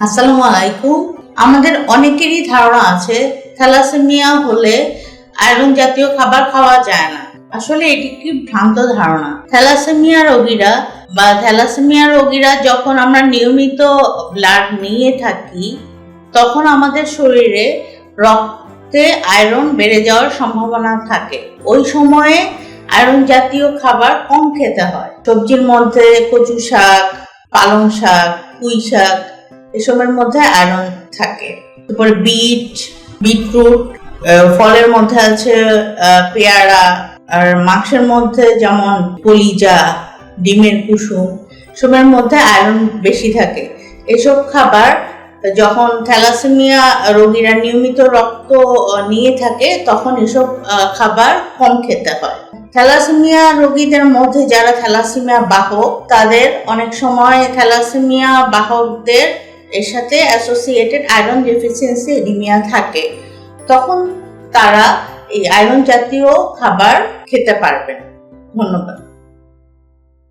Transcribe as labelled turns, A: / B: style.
A: আসসালামু আলাইকুম। আমাদের অনেকেরই ধারণা আছে, থ্যালাসেমিয়া হলে আয়রন জাতীয় খাবার খাওয়া যায় না। আসলে এটি কি ভ্রান্ত ধারণা। থ্যালাসেমিয়া রোগীরা বা থ্যালাসেমিয়া রোগীরা যখন আমরা নিয়মিত ব্লাড নিয়ে থাকি, তখন আমাদের শরীরে রক্তে আয়রন বেড়ে যাওয়ার সম্ভাবনা থাকে। ওই সময়ে আয়রন জাতীয় খাবার কম খেতে হয়। সবজির মধ্যে কচু শাক পালং শাক পুঁই শাক এসবের মধ্যে আয়রন থাকে। তারপরে বিট বিটরুট ফলের মধ্যে আছে পেয়ারা, আর মাংসের মধ্যে যেমন কলিজা, ডিমের কুসুম সবের মধ্যে আয়রন বেশি থাকে। এসব খাবার যখন থ্যালাসেমিয়া রোগীরা নিয়মিত রক্ত নিয়ে থাকে, তখন এসব খাবার কম খেতে হয়। থ্যালাসেমিয়া রোগীদের মধ্যে যারা থ্যালাসেমিয়া বাহক, তাদের অনেক সময় থ্যালাসেমিয়া বাহকদের এর সাথে অ্যাসোসিয়েটেড আয়রন ডেফিসিয়েন্সি এনিমিয়া থাকে, তখন তারা এই আয়রন জাতীয় খাবার খেতে পারবেন। ধন্যবাদ।